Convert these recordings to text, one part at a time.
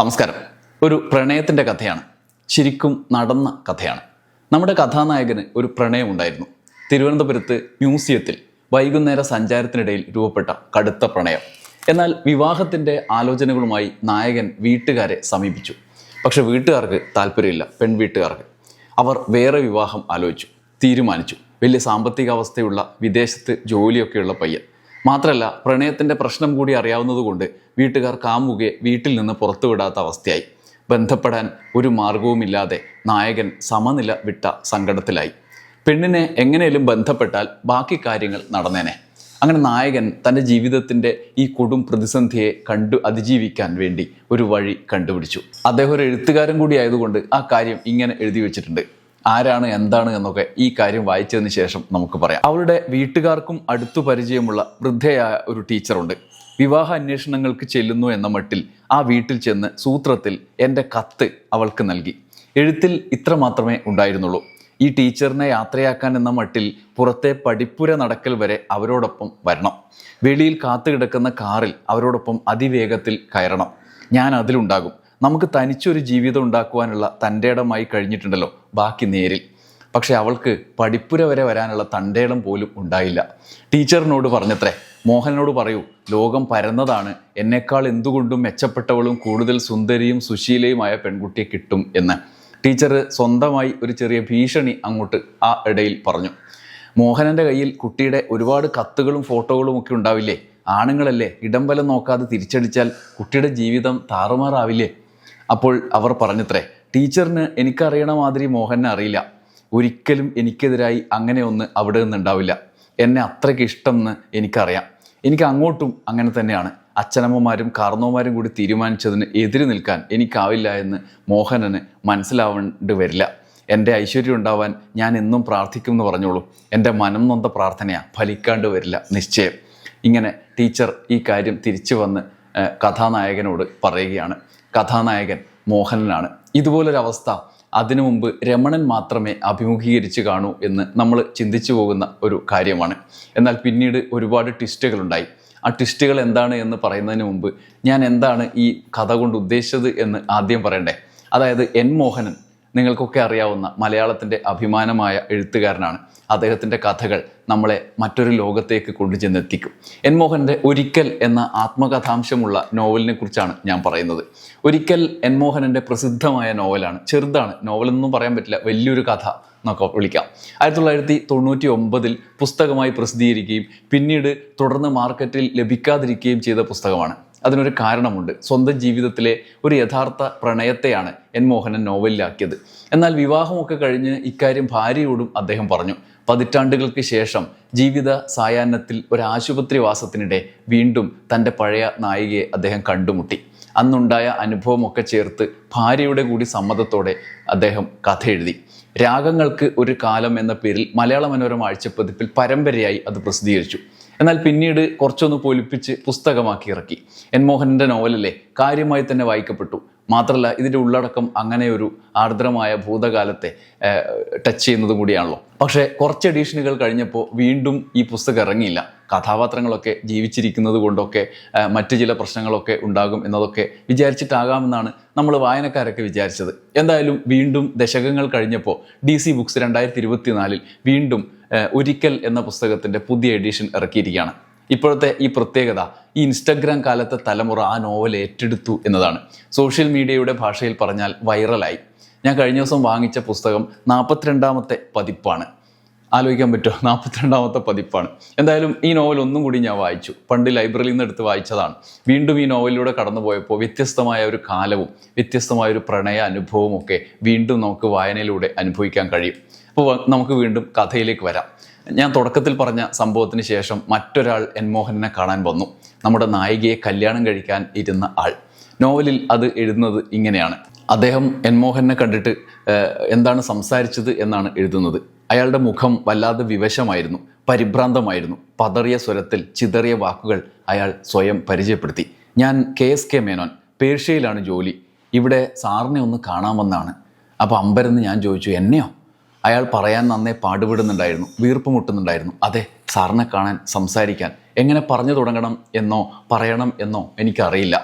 നമസ്കാരം. ഒരു പ്രണയത്തിന്റെ കഥയാണ്. ശരിക്കും നടന്ന കഥയാണ്. നമ്മുടെ കഥാനായകന് ഒരു പ്രണയം ഉണ്ടായിരുന്നു തിരുവനന്തപുരത്ത് മ്യൂസിയത്തിൽ വൈകുന്നേര സഞ്ചാരത്തിനിടയിൽ രൂപപ്പെട്ട കടുത്ത പ്രണയം. എന്നാൽ വിവാഹത്തിന്റെ ആലോചനകളുമായി നായകൻ വീട്ടുകാരെ സമീപിച്ചു. പക്ഷെ വീട്ടുകാർക്ക് താല്പര്യമില്ല പെൺവീട്ടുകാർക്ക്. അവർ വേറെ വിവാഹം ആലോചിച്ചു തീരുമാനിച്ചു. വലിയ സാമ്പത്തിക അവസ്ഥയുള്ള വിദേശത്ത് ജോലിയൊക്കെയുള്ള പയ്യൻ. മാത്രമല്ല പ്രണയത്തിന്റെ പ്രശ്നം കൂടി അറിയാവുന്നതുകൊണ്ട് വീട്ടുകാർ കാമുകെ വീട്ടിൽ നിന്ന് പുറത്തുവിടാത്ത അവസ്ഥയായി. ബന്ധപ്പെടാൻ ഒരു മാർഗവുമില്ലാതെ നായകൻ സമനില വിട്ട സങ്കടത്തിലായി. പെണ്ണിനെ എങ്ങനെയും ബന്ധപ്പെട്ടാൽ ബാക്കി കാര്യങ്ങൾ നടന്നേനെ. അങ്ങനെ നായകൻ തന്റെ ജീവിതത്തിന്റെ ഈ കൊടും പ്രതിസന്ധിയെ കണ്ടു അതിജീവിക്കാൻ വേണ്ടി ഒരു വഴി കണ്ടുപിടിച്ചു. അദ്ദേഹം ഒരു എഴുത്തുകാരൻ കൂടി ആയതുകൊണ്ട് ആ കാര്യം ഇങ്ങനെ എഴുതി വെച്ചിട്ടുണ്ട്. ആരാണ് എന്താണ് എന്നൊക്കെ ഈ കാര്യം വായിച്ചതിന് ശേഷം നമുക്ക് പറയാം. അവളുടെ വീട്ടുകാർക്കും അടുത്തു പരിചയമുള്ള വൃദ്ധയായ ഒരു ടീച്ചറുണ്ട്. വിവാഹ അന്വേഷണങ്ങൾക്ക് ചെല്ലുന്നു എന്ന മട്ടിൽ ആ വീട്ടിൽ ചെന്ന് സൂത്രത്തിൽ എന്റെ കത്ത് അവൾക്ക് നൽകി. എഴുത്തിൽ ഇത്ര മാത്രമേ ഉണ്ടായിരുന്നുള്ളൂ. ഈ ടീച്ചറിനെ യാത്രയാക്കാൻ എന്ന മട്ടിൽ പുറത്തെ പടിപ്പുര നടക്കൽ വരെ അവരോടൊപ്പം വരണം. വെളിയിൽ കാത്തു കിടക്കുന്ന കാറിൽ അവരോടൊപ്പം അതിവേഗത്തിൽ കയറണം. ഞാൻ അതിലുണ്ടാകും. നമുക്ക് തനിച്ചൊരു ജീവിതം ഉണ്ടാക്കുവാനുള്ള തന്റെ ഇടമായി കഴിഞ്ഞിട്ടുണ്ടല്ലോ ബാക്കി നേരിൽ. പക്ഷെ അവൾക്ക് പഠിപ്പുര വരെ വരാനുള്ള തണ്ടേടം പോലും ഉണ്ടായില്ല. ടീച്ചറിനോട് പറഞ്ഞത്രേ മോഹനോട് പറയൂ ലോകം പരന്നതാണ്. എന്നേക്കാൾ എന്തുകൊണ്ടും മെച്ചപ്പെട്ടവളും കൂടുതൽ സുന്ദരിയും സുശീലയുമായ പെൺകുട്ടിയെ കിട്ടും എന്ന്. ടീച്ചർ സ്വന്തമായി ഒരു ചെറിയ ഭീഷണി അങ്ങോട്ട് ആ ഇടയിൽ പറഞ്ഞു. മോഹനന്റെ കയ്യിൽ കുട്ടിയുടെ ഒരുപാട് കത്തുകളും ഫോട്ടോകളും ഒക്കെ ഉണ്ടാവില്ലേ? ആണുങ്ങളല്ലേ ഇടംബലം നോക്കാതെ തിരിച്ചടിച്ചാൽ കുട്ടിയുടെ ജീവിതം താറുമാറാവില്ലേ? അപ്പോൾ അവർ പറഞ്ഞത്രേ ടീച്ചറിന് എനിക്കറിയണ മാതിരി മോഹനെ അറിയില്ല. ഒരിക്കലും എനിക്കെതിരായി അങ്ങനെ ഒന്ന് അവിടെ നിന്നുണ്ടാവില്ല. എന്നെ അത്രയ്ക്ക് ഇഷ്ടം എന്ന് എനിക്കറിയാം. എനിക്ക് അങ്ങോട്ടും അങ്ങനെ തന്നെയാണ്. അച്ഛനമ്മമാരും കാർന്നോമാരും കൂടി തീരുമാനിച്ചതിന് എതിര് നിൽക്കാൻ എനിക്കാവില്ല എന്ന് മോഹനന് മനസ്സിലാവേണ്ടി വരില്ല. എന്റെ ഐശ്വര്യം ഉണ്ടാവാൻ ഞാൻ എന്നും പ്രാർത്ഥിക്കും എന്ന് പറഞ്ഞോളൂ. എന്റെ മനം നൊന്ത പ്രാർത്ഥനയാണ് ഫലിക്കാണ്ട് വരില്ല നിശ്ചയം. ഇങ്ങനെ ടീച്ചർ ഈ കാര്യം തിരിച്ചു വന്ന് കഥാനായകനോട് പറയുകയാണ്. കഥാനായകൻ മോഹനനാണ് ഇതുപോലൊരവസ്ഥ അതിനു മുമ്പ് രമണൻ മാത്രമേ അഭിമുഖീകരിച്ച് കാണൂ എന്ന് നമ്മൾ ചിന്തിച്ചു പോകുന്ന ഒരു കാര്യമാണ്. എന്നാൽ പിന്നീട് ഒരുപാട് ട്വിസ്റ്റുകളുണ്ടായി. ആ ട്വിസ്റ്റുകൾ എന്താണ് എന്ന് പറയുന്നതിന് മുമ്പ് ഞാൻ എന്താണ് ഈ കഥ കൊണ്ട് ഉദ്ദേശിച്ചത് എന്ന് ആദ്യം പറയണ്ടേ? അതായത് എൻ മോഹനൻ നിങ്ങൾക്കൊക്കെ അറിയാവുന്ന മലയാളത്തിന്റെ അഭിമാനമായ എഴുത്തുകാരനാണ്. അദ്ദേഹത്തിന്റെ കഥകൾ നമ്മളെ മറ്റൊരു ലോകത്തേക്ക് കൊണ്ടുചെന്നെത്തിക്കും. എൻ മോഹന്റെ ഒരിക്കൽ എന്ന ആത്മകഥാംശമുള്ള നോവലിനെ കുറിച്ചാണ് ഞാൻ പറയുന്നത്. ഒരിക്കൽ എൻ മോഹനന്റെ പ്രസിദ്ധമായ നോവലാണ്. ചെറുതാണ്. നോവലെന്നൊന്നും പറയാൻ പറ്റില്ല. വലിയൊരു കഥ എന്നൊക്കെ വിളിക്കാം. ആയിരത്തി തൊള്ളായിരത്തി തൊണ്ണൂറ്റി ഒമ്പതിൽ പുസ്തകമായി പ്രസിദ്ധീകരിക്കുകയും പിന്നീട് തുടർന്ന് മാർക്കറ്റിൽ ലഭിക്കാതിരിക്കുകയും ചെയ്ത പുസ്തകമാണ്. അതിനൊരു കാരണമുണ്ട്. സ്വന്തം ജീവിതത്തിലെ ഒരു യഥാർത്ഥ പ്രണയത്തെയാണ് എൻ മോഹനൻ നോവലിലാക്കിയത്. എന്നാൽ വിവാഹമൊക്കെ കഴിഞ്ഞ് ഇക്കാര്യം ഭാര്യയോടും അദ്ദേഹം പറഞ്ഞു. പതിറ്റാണ്ടുകൾക്ക് ശേഷം ജീവിത സായാഹ്നത്തിൽ ഒരു ആശുപത്രി വാസത്തിനിടെ വീണ്ടും തന്റെ പഴയ നായികയെ അദ്ദേഹം കണ്ടുമുട്ടി. അന്നുണ്ടായ അനുഭവമൊക്കെ ചേർത്ത് ഭാര്യയുടെ കൂടി സമ്മതത്തോടെ അദ്ദേഹം കഥ എഴുതി. രാഗങ്ങൾക്ക് ഒരു കാലം എന്ന പേരിൽ മലയാള മനോരമ ആഴ്ചപ്പതിപ്പിൽ പരമ്പരയായി അത് പ്രസിദ്ധീകരിച്ചു. എന്നാൽ പിന്നീട് കുറച്ചൊന്ന് പൊലിപ്പിച്ച് പുസ്തകമാക്കി ഇറക്കി. എൻ മോഹനന്റെ നോവലല്ലേ കാര്യമായി തന്നെ വായിക്കപ്പെട്ടു. മാത്രമല്ല ഇതിന്റെ ഉള്ളടക്കം അങ്ങനെ ഒരു ആർദ്രമായ ഭൂതകാലത്തെ ടച്ച് ചെയ്യുന്നതും കൂടിയാണല്ലോ. പക്ഷേ കുറച്ച് എഡീഷനുകൾ കഴിഞ്ഞപ്പോൾ വീണ്ടും ഈ പുസ്തകം ഇറങ്ങിയില്ല. കഥാപാത്രങ്ങളൊക്കെ ജീവിച്ചിരിക്കുന്നത് കൊണ്ടൊക്കെ മറ്റ് ചില പ്രശ്നങ്ങളൊക്കെ ഉണ്ടാകും എന്നതൊക്കെ വിചാരിച്ചിട്ടാകാമെന്നാണ് നമ്മൾ വായനക്കാരൊക്കെ വിചാരിച്ചത്. എന്തായാലും വീണ്ടും ദശകങ്ങൾ കഴിഞ്ഞപ്പോൾ ഡി സി ബുക്സ് രണ്ടായിരത്തി വീണ്ടും ഒരിക്കൽ എന്ന പുസ്തകത്തിന്റെ പുതിയ എഡിഷൻ ഇറക്കിയിരിക്കുകയാണ്. ഇപ്പോഴത്തെ ഈ പ്രത്യേകത ഈ ഇൻസ്റ്റഗ്രാം കാലത്തെ തലമുറ ആ നോവൽ ഏറ്റെടുത്തു എന്നതാണ്. സോഷ്യൽ മീഡിയയുടെ ഭാഷയിൽ പറഞ്ഞാൽ വൈറലായി ഞാൻ കഴിഞ്ഞ ദിവസം വാങ്ങിച്ച പുസ്തകം നാൽപ്പത്തിരണ്ടാമത്തെ പതിപ്പാണ്. ആലോചിക്കാൻ പറ്റുമോ? നാൽപ്പത്തിരണ്ടാമത്തെ പതിപ്പാണ്. എന്തായാലും ഈ നോവൽ ഒന്നും കൂടി ഞാൻ വായിച്ചു. പണ്ട് ലൈബ്രറിയിൽ നിന്ന് എടുത്ത് വായിച്ചതാണ്. വീണ്ടും ഈ നോവലിലൂടെ കടന്നു പോയപ്പോൾ വ്യത്യസ്തമായ ഒരു കാലവും വ്യത്യസ്തമായ ഒരു പ്രണയ അനുഭവവും ഒക്കെ വീണ്ടും നമുക്ക് വായനയിലൂടെ അനുഭവിക്കാൻ കഴിയും. അപ്പോൾ നമുക്ക് വീണ്ടും കഥയിലേക്ക് വരാം. ഞാൻ തുടക്കത്തിൽ പറഞ്ഞ സംഭവത്തിന് ശേഷം മറ്റൊരാൾ എൻ മോഹനെ കാണാൻ വന്നു. നമ്മുടെ നായികയെ കല്യാണം കഴിക്കാൻ ഇരുന്ന ആൾ. നോവലിൽ അത് എഴുതുന്നത് ഇങ്ങനെയാണ്. അദ്ദേഹം എൻ മോഹനെ കണ്ടിട്ട് എന്താണ് സംസാരിച്ചത് എന്നാണ് എഴുതുന്നത്. അയാളുടെ മുഖം വല്ലാതെ വിവശമായിരുന്നു പരിഭ്രാന്തമായിരുന്നു. പതറിയ സ്വരത്തിൽ ചിതറിയ വാക്കുകൾ അയാൾ സ്വയം പരിചയപ്പെടുത്തി. ഞാൻ കെ എസ് കെ മേനോൻ പേർഷ്യയിലാണ് ജോലി. ഇവിടെ സാറിനെ ഒന്ന് കാണാമെന്നാണ്. അപ്പോൾ അമ്പരെന്ന് ഞാൻ ചോദിച്ചു എന്നെയോ? അയാൾ പറയാൻ നന്നേ പാടുപെടുന്നുണ്ടായിരുന്നു വീർപ്പ് മുട്ടുന്നുണ്ടായിരുന്നു. അതെ സാറിനെ കാണാൻ സംസാരിക്കാൻ. എങ്ങനെ പറഞ്ഞു തുടങ്ങണം എന്നോ പറയണം എന്നോ എനിക്കറിയില്ല.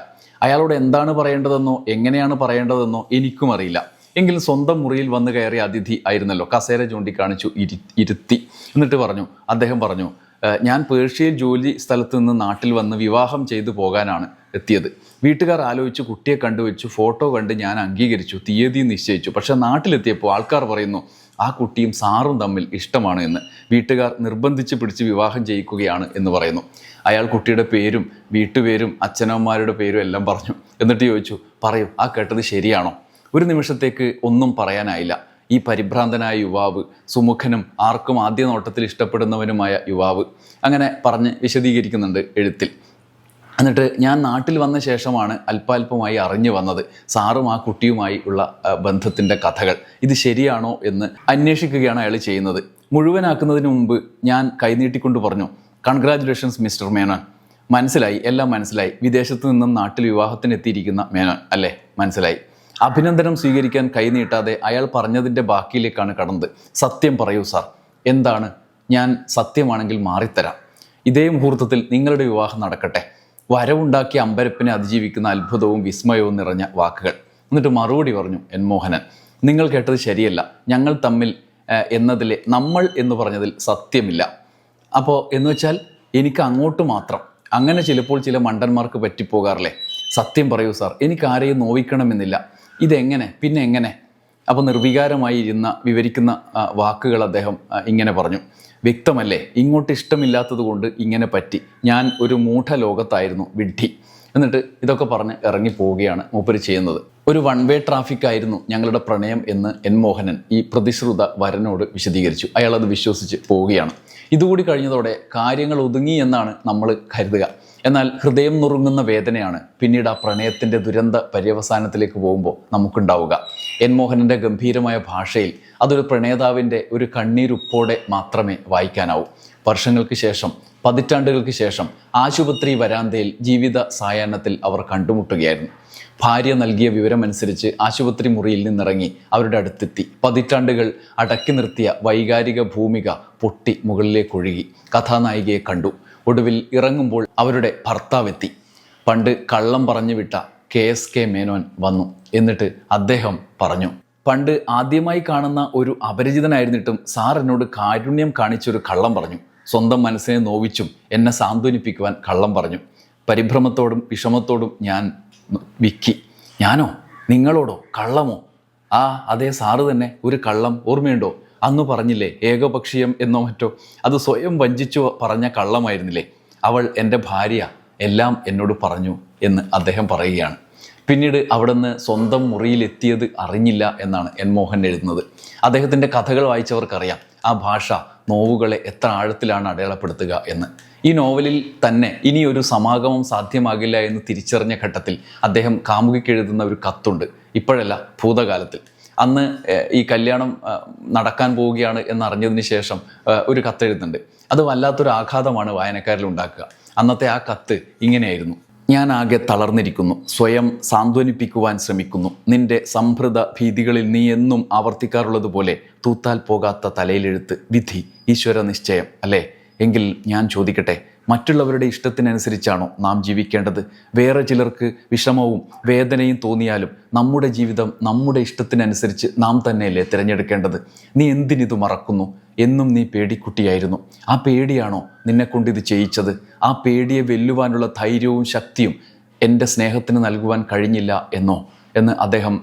അയാളോട് എന്താണ് പറയേണ്ടതെന്നോ എങ്ങനെയാണ് പറയേണ്ടതെന്നോ എനിക്കും അറിയില്ല. എങ്കിലും സ്വന്തം മുറിയിൽ വന്നു കയറിയ അതിഥി ആയിരുന്നല്ലോ കസേര ചൂണ്ടിക്കാണിച്ചു ഇരി ഇരുത്തി. എന്നിട്ട് പറഞ്ഞു അദ്ദേഹം പറഞ്ഞു ഞാൻ പേർഷ്യയിൽ ജോലി സ്ഥലത്ത് നിന്ന് നാട്ടിൽ വന്ന് വിവാഹം ചെയ്തു പോകാനാണ് എത്തിയത്. വീട്ടുകാർ ആലോചിച്ച് കുട്ടിയെ കണ്ടുവച്ചു ഫോട്ടോ കണ്ട് ഞാൻ അംഗീകരിച്ചു തീയതി നിശ്ചയിച്ചു. പക്ഷേ നാട്ടിലെത്തിയപ്പോൾ ആൾക്കാർ പറയുന്നു ആ കുട്ടിയും സാറും തമ്മിൽ ഇഷ്ടമാണ് എന്ന് വീട്ടുകാർ നിർബന്ധിച്ച് പിടിച്ച് വിവാഹം ചെയ്യിക്കുകയാണ് എന്ന് പറയുന്നു. അയാൾ കുട്ടിയുടെ പേരും വീട്ടുപേരും അച്ഛനമ്മമാരുടെ പേരും എല്ലാം പറഞ്ഞു. എന്നിട്ട് ചോദിച്ചു പറയൂ ആ കേട്ടത് ശരിയാണോ? ഒരു നിമിഷത്തേക്ക് ഒന്നും പറയാനായില്ല. ഈ പരിഭ്രാന്തനായ യുവാവ് സുമുഖനും ആർക്കും ആദ്യ നോട്ടത്തിൽ ഇഷ്ടപ്പെടുന്നവനുമായ യുവാവ് അങ്ങനെ പറഞ്ഞ് വിശദീകരിക്കുന്നുണ്ട് എഴുത്തിൽ. എന്നിട്ട് ഞാൻ നാട്ടിൽ വന്ന ശേഷമാണ് അല്പാൽപമായി അറിഞ്ഞു വന്നത് സാറും ആ കുട്ടിയുമായി ഉള്ള ബന്ധത്തിന്റെ കഥകൾ. ഇത് ശരിയാണോ എന്ന് അന്വേഷിക്കുകയാണ് അയാൾ ചെയ്യുന്നത്. മുഴുവനാക്കുന്നതിന് മുമ്പ് ഞാൻ കൈനീട്ടിക്കൊണ്ട് പറഞ്ഞു കൺഗ്രാറ്റുലേഷൻസ് മിസ്റ്റർ മേനോൻ. മനസ്സിലായി എല്ലാം മനസ്സിലായി. വിദേശത്ത് നിന്നും നാട്ടിൽ വിവാഹത്തിന് എത്തിയിരിക്കുന്ന മേനോൻ. അല്ലേ? മനസ്സിലായി. അഭിനന്ദനം സ്വീകരിക്കാൻ കൈനീട്ടാതെ അയാൾ പറഞ്ഞതിന്റെ ബാക്കിയിലേക്കാണ് കടന്നത്. സത്യം പറയൂ സാർ. എന്താണ്? ഞാൻ സത്യമാണെങ്കിൽ മാറിത്തരാം. ഇതേ മുഹൂർത്തത്തിൽ നിങ്ങളുടെ വിവാഹം നടക്കട്ടെ. വരവുണ്ടാക്കിയ അമ്പരപ്പിനെ അതിജീവിക്കുന്ന അത്ഭുതവും വിസ്മയവും നിറഞ്ഞ വാക്കുകൾ. എന്നിട്ട് മറുപടി പറഞ്ഞു എൻ മോഹനൻ നിങ്ങൾ കേട്ടത് ശരിയല്ല. ഞങ്ങൾ തമ്മിൽ എന്നതിലെ നമ്മൾ എന്ന് പറഞ്ഞതിൽ സത്യമില്ല. അപ്പോൾ എന്ന് വെച്ചാൽ എനിക്ക് അങ്ങോട്ട് മാത്രം. അങ്ങനെ ചിലപ്പോൾ ചില മണ്ടന്മാർക്ക് പറ്റിപ്പോകാറില്ലേ? സത്യം പറയൂ സാർ എനിക്ക് ആരെയും നോവിക്കണമെന്നില്ല. ഇതെങ്ങനെ? പിന്നെ എങ്ങനെ? അപ്പോൾ നിർവികാരമായി ഇരുന്ന വിവരിക്കുന്ന വാക്കുകൾ അദ്ദേഹം ഇങ്ങനെ പറഞ്ഞു. വ്യക്തമല്ലേ? ഇങ്ങോട്ട് ഇഷ്ടമില്ലാത്തത് കൊണ്ട് ഇങ്ങനെ പറ്റി. ഞാൻ ഒരു മൂഢലോകത്തായിരുന്നു വിഡ്ഢി. എന്നിട്ട് ഇതൊക്കെ പറഞ്ഞ് ഇറങ്ങി പോവുകയാണ് മൂപ്പര് ചെയ്യുന്നത്. ഒരു വൺ വേ ട്രാഫിക് ആയിരുന്നു ഞങ്ങളുടെ പ്രണയം എന്ന് എൻ മോഹനൻ ഈ പ്രതിശ്രുത വരനോട് വിശദീകരിച്ചു. അയാൾ അത് വിശ്വസിച്ച് പോവുകയാണ്. ഇതുകൂടി കഴിഞ്ഞതോടെ കാര്യങ്ങൾ ഒതുങ്ങി എന്നാണ് നമ്മൾ കരുതുക. എന്നാൽ ഹൃദയം നുറുങ്ങുന്ന വേദനയാണ് പിന്നീട് ആ പ്രണയത്തിന്റെ ദുരന്ത പര്യവസാനത്തിലേക്ക് പോകുമ്പോൾ നമുക്കുണ്ടാവുക. എൻ മോഹനന്റെ ഗംഭീരമായ ഭാഷയിൽ അതൊരു പ്രണേതാവിന്റെ ഒരു കണ്ണീരുപ്പോടെ മാത്രമേ വായിക്കാനാവൂ. വർഷങ്ങൾക്ക് ശേഷം പതിറ്റാണ്ടുകൾക്ക് ശേഷം ആശുപത്രി വരാന്തയിൽ ജീവിത സായാഹ്നത്തിൽ അവർ കണ്ടുമുട്ടുകയായിരുന്നു. ഭാര്യ നൽകിയ വിവരമനുസരിച്ച് ആശുപത്രി മുറിയിൽ നിന്നിറങ്ങി അവരുടെ അടുത്തെത്തി. പതിറ്റാണ്ടുകൾ അടക്കി നിർത്തിയ വൈകാരിക ഭൂമിക പൊട്ടി മുകളിലേക്ക് ഒഴുകി. കഥാനായികയെ കണ്ടു. ഒടുവിൽ ഇറങ്ങുമ്പോൾ അവരുടെ ഭർത്താവെത്തി. പണ്ട് കള്ളം പറഞ്ഞു വിട്ട കെ എസ് കെ മേനോൻ വന്നു. എന്നിട്ട് അദ്ദേഹം പറഞ്ഞു പണ്ട് ആദ്യമായി കാണുന്ന ഒരു അപരിചിതനായിരുന്നിട്ടും സാർ എന്നോട് കാരുണ്യം കാണിച്ചൊരു കള്ളം പറഞ്ഞു. സ്വന്തം മനസ്സിനെ നോവിച്ചും എന്നെ സാന്ത്വനിപ്പിക്കുവാൻ കള്ളം പറഞ്ഞു. പരിഭ്രമത്തോടും വിഷമത്തോടും ഞാൻ വിക്കി. ഞാനോ? നിങ്ങളോടോ? കള്ളമോ? ആ അതേ സാറ് തന്നെ. ഒരു കള്ളം ഓർമ്മയുണ്ടോ? അന്ന് പറഞ്ഞില്ലേ ഏകപക്ഷീയം എന്നോ മറ്റോ അത് സ്വയം വഞ്ചിച്ചു പറഞ്ഞ കള്ളമായിരുന്നില്ലേ? അവൾ എന്റെ ഭാര്യ എല്ലാം എന്നോട് പറഞ്ഞു എന്ന് അദ്ദേഹം പറയുകയാണ്. പിന്നീട് അവിടുന്ന് സ്വന്തം മുറിയിലെത്തിയത് അറിഞ്ഞില്ല എന്നാണ് എൻ മോഹൻ എഴുതുന്നത്. അദ്ദേഹത്തിന്റെ കഥകൾ വായിച്ചവർക്കറിയാം ആ ഭാഷ നോവുകളെ എത്ര ആഴത്തിലാണ് അടയാളപ്പെടുത്തുക എന്ന്. ഈ നോവലിൽ തന്നെ ഇനി ഒരു സമാഗമം സാധ്യമാകില്ല എന്ന് തിരിച്ചറിഞ്ഞ ഘട്ടത്തിൽ അദ്ദേഹം കാമുകിക്ക് എഴുതുന്ന ഒരു കത്തുണ്ട് ഇപ്പോഴല്ല ഭൂതകാലത്തിൽ. അന്ന് ഈ കല്യാണം നടക്കാൻ പോവുകയാണ് എന്നറിഞ്ഞതിന് ശേഷം ഒരു കത്ത് എഴുതുന്നുണ്ട് അത് വല്ലാത്തൊരു ആഘാതമാണ് വായനക്കാരിൽ ഉണ്ടാക്കുക. അന്നത്തെ ആ കത്ത് ഇങ്ങനെയായിരുന്നു. ഞാൻ ആകെ തളർന്നിരിക്കുന്നു. സ്വയം സാന്ത്വനിപ്പിക്കുവാൻ ശ്രമിക്കുന്നു. നിന്റെ സംഭൃത ഭീതികളിൽ നീ എന്നും ആവർത്തിക്കാറുള്ളതുപോലെ തൂത്താൽ പോകാത്ത തലയിലെഴുത്ത് വിധി. ഈശ്വര നിശ്ചയം. അല്ലേ? എങ്കിൽ ഞാൻ ചോദിക്കട്ടെ മറ്റുള്ളവരുടെ ഇഷ്ടത്തിനനുസരിച്ചാണോ നാം ജീവിക്കേണ്ടത്? വേറെ ചിലർക്ക് വിഷമവും വേദനയും തോന്നിയാലും നമ്മുടെ ജീവിതം നമ്മുടെ ഇഷ്ടത്തിനനുസരിച്ച് നാം തന്നെയല്ലേ തിരഞ്ഞെടുക്കേണ്ടത്? നീ എന്തിനിത് മറക്കുന്നു? എന്നും നീ പേടിക്കുട്ടിയായിരുന്നു. ആ പേടിയാണോ നിന്നെക്കൊണ്ട് ഇത് ചെയ്യിച്ചത്? ആ പേടിയെ വെല്ലുവാനുള്ള ധൈര്യവും ശക്തിയും എന്റെ സ്നേഹത്തിന് നൽകുവാൻ കഴിഞ്ഞില്ല എന്നോ? എന്ന് അദ്ദേഹം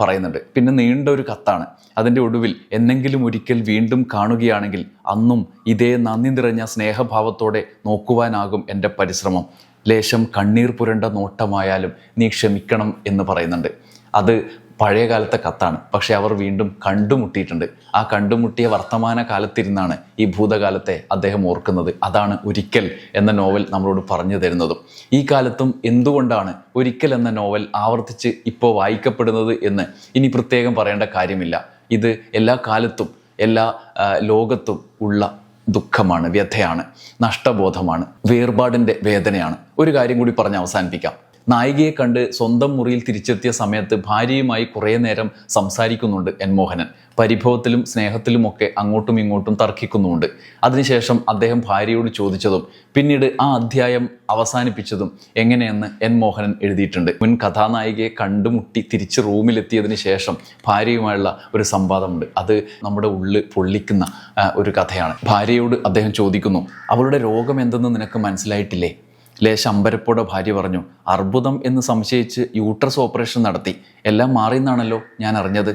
പറയുന്നുണ്ട്. പിന്നെ നീണ്ട ഒരു കത്താണ്. അതിന്റെ ഒടുവിൽ എന്നെങ്കിലും ഒരിക്കൽ വീണ്ടും കാണുകയാണെങ്കിൽ അന്നും ഇതേ നന്ദി നിറഞ്ഞ സ്നേഹഭാവത്തോടെ നോക്കുവാനാകും എന്റെ പരിശ്രമം. ലേശം കണ്ണീർ പുരണ്ട നോട്ടമായാലും നീ ക്ഷമിക്കണം എന്ന് പറയുന്നുണ്ട്. അത് പഴയ കാലത്തെ കത്താണ്. പക്ഷെ അവർ വീണ്ടും കണ്ടുമുട്ടിയിട്ടുണ്ട്. ആ കണ്ടുമുട്ടിയ വർത്തമാന കാലത്തിരുന്നാണ് ഈ ഭൂതകാലത്തെ അദ്ദേഹം ഓർക്കുന്നത്. അതാണ് ഒരിക്കൽ എന്ന നോവൽ നമ്മളോട് പറഞ്ഞു തരുന്നതും. ഈ കാലത്തും എന്തുകൊണ്ടാണ് ഒരിക്കൽ എന്ന നോവൽ ആവർത്തിച്ച് ഇപ്പോൾ വായിക്കപ്പെടുന്നത് എന്ന് ഇനി പ്രത്യേകം പറയേണ്ട കാര്യമില്ല. ഇത് എല്ലാ കാലത്തും എല്ലാ ലോകത്തും ഉള്ള ദുഃഖമാണ് വ്യഥയാണ് നഷ്ടബോധമാണ് വേർപാടിന്റെ വേദനയാണ്. ഒരു കാര്യം കൂടി പറഞ്ഞ് അവസാനിപ്പിക്കാം. നായികയെ കണ്ട് സ്വന്തം മുറിയിൽ തിരിച്ചെത്തിയ സമയത്ത് ഭാര്യയുമായി കുറേ നേരം സംസാരിക്കുന്നുണ്ട് എൻ മോഹനൻ. പരിഭവത്തിലും സ്നേഹത്തിലുമൊക്കെ അങ്ങോട്ടും ഇങ്ങോട്ടും തർക്കിക്കുന്നുമുണ്ട്. അതിനുശേഷം അദ്ദേഹം ഭാര്യയോട് ചോദിച്ചതും പിന്നീട് ആ അധ്യായം അവസാനിപ്പിച്ചതും എങ്ങനെയെന്ന് എൻ മോഹനൻ എഴുതിയിട്ടുണ്ട്. മുൻ കഥാനായികയെ കണ്ടുമുട്ടി തിരിച്ച് റൂമിലെത്തിയതിന് ശേഷം ഭാര്യയുമായുള്ള ഒരു സംവാദമുണ്ട്. അത് നമ്മുടെ ഉള്ളിൽ പൊള്ളിക്കുന്ന ഒരു കഥയാണ്. ഭാര്യയോട് അദ്ദേഹം ചോദിക്കുന്നു അവളുടെ രോഗം എന്തെന്ന് നിനക്ക് മനസ്സിലായിട്ടില്ലേ? ലേശ അമ്പരപ്പോടെ ഭാര്യ പറഞ്ഞു അർബുദം എന്ന് സംശയിച്ച് യൂട്രസ് ഓപ്പറേഷൻ നടത്തി. എല്ലാം മാറിയെന്നാണല്ലോ ഞാൻ അറിഞ്ഞത്.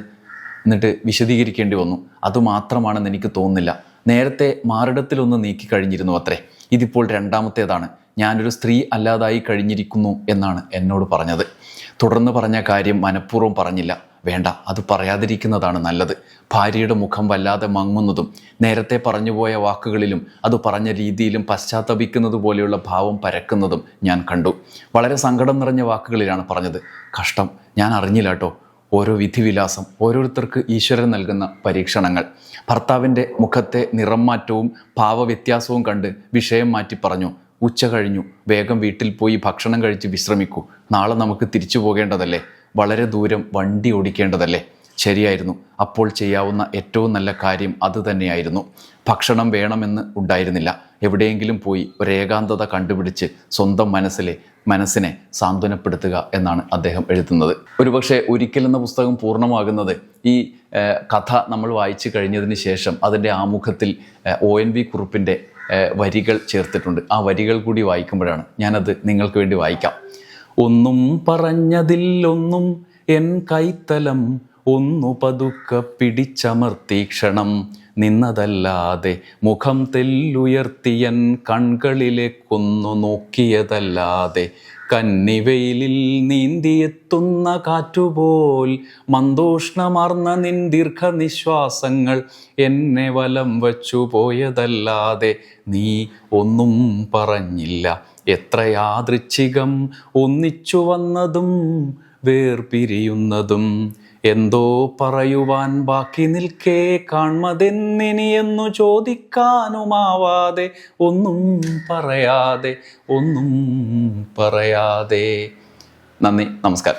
എന്നിട്ട് വിശദീകരിക്കേണ്ടി വന്നു അതുമാത്രമാണെന്ന് എനിക്ക് തോന്നുന്നില്ല. നേരത്തെ മാറിടത്തിലൊന്ന് നീക്കി കഴിഞ്ഞിരുന്നു അത്രേ. ഇതിപ്പോൾ രണ്ടാമത്തേതാണ്. ഞാനൊരു സ്ത്രീ അല്ലാതായി കഴിഞ്ഞിരിക്കുന്നു എന്നാണ് എന്നോട് പറഞ്ഞത്. തുടർന്ന് പറഞ്ഞ കാര്യം മനഃപൂർവം പറഞ്ഞില്ല. വേണ്ട അത് പറയാതിരിക്കുന്നതാണ് നല്ലത്. ഭാര്യയുടെ മുഖം വല്ലാതെ മങ്ങുന്നതും നേരത്തെ പറഞ്ഞുപോയ വാക്കുകളിലും അത് പറഞ്ഞ രീതിയിലും പശ്ചാത്തപിക്കുന്നത് പോലെയുള്ള ഭാവം പരക്കുന്നതും ഞാൻ കണ്ടു. വളരെ സങ്കടം നിറഞ്ഞ വാക്കുകളിലാണ് പറഞ്ഞത്. കഷ്ടം. ഞാൻ അറിഞ്ഞില്ല കേട്ടോ. ഓരോ വിധിവിലാസം ഓരോരുത്തർക്ക് ഈശ്വരൻ നൽകുന്ന പരീക്ഷണങ്ങൾ. ഭർത്താവിന്റെ മുഖത്തെ നിറം മാറ്റവും ഭാവവ്യത്യാസവും കണ്ട് വിഷയം മാറ്റി പറഞ്ഞു. ഉച്ച കഴിഞ്ഞു. വേഗം വീട്ടിൽ പോയി ഭക്ഷണം കഴിച്ച് വിശ്രമിക്കൂ. നാളെ നമുക്ക് തിരിച്ചു പോകേണ്ടതല്ലേ? വളരെ ദൂരം വണ്ടി ഓടിക്കേണ്ടതല്ലേ? ശരിയായിരുന്നു. അപ്പോൾ ചെയ്യാവുന്ന ഏറ്റവും നല്ല കാര്യം അത് തന്നെയായിരുന്നു. ഭക്ഷണം വേണമെന്ന് ഉണ്ടായിരുന്നില്ല. എവിടെയെങ്കിലും പോയി ഒരു ഏകാന്തത കണ്ടുപിടിച്ച് സ്വന്തം മനസ്സിലെ മനസ്സിനെ സാന്ത്വനപ്പെടുത്തുക എന്നാണ് അദ്ദേഹം എഴുതുന്നത്. ഒരുപക്ഷെ ഒരിക്കൽ എന്ന പുസ്തകം പൂർണമാകുന്നത് ഈ കഥ നമ്മൾ വായിച്ചു കഴിഞ്ഞതിന് ശേഷം അതിന്റെ ആമുഖത്തിൽ ഒ എൻ വി കുറുപ്പിന്റെ വരികൾ ചേർത്തിട്ടുണ്ട്. ആ വരികൾ കൂടി വായിക്കുമ്പോഴാണ് ഞാനത് നിങ്ങൾക്ക് വേണ്ടി വായിക്കാം. ഒന്നും പറഞ്ഞതില്ലൊന്നും എൻ കൈത്തലം ഒന്നു പതുക്കെ പിടിച്ചമർത്തീക്ഷണം നിന്നതല്ലാതെ മുഖം തെല്ലുയർത്തിയൻ കൺകളിലേക്കൊന്നു നോക്കിയതല്ലാതെ കന്നിവെയിലിൽ നീന്തിയെത്തുന്ന കാറ്റുപോൽ മന്ദോഷ്ണമാർന്ന നിൻ ദീർഘനിശ്വാസങ്ങൾ എന്നെ വലം വച്ചു പോയതല്ലാതെ നീ ഒന്നും പറഞ്ഞില്ല. എത്ര യാദൃച്ഛികം ഒന്നിച്ചു വന്നതും വേർപിരിയുന്നതും. എന്തോ പറയുവാൻ ബാക്കി നിൽക്കേ കാൺമതെന്നിനിയെന്നു ചോദിക്കാനുമാവാതെ ഒന്നും പറയാതെ ഒന്നും പറയാതെ. നന്ദി നമസ്കാരം.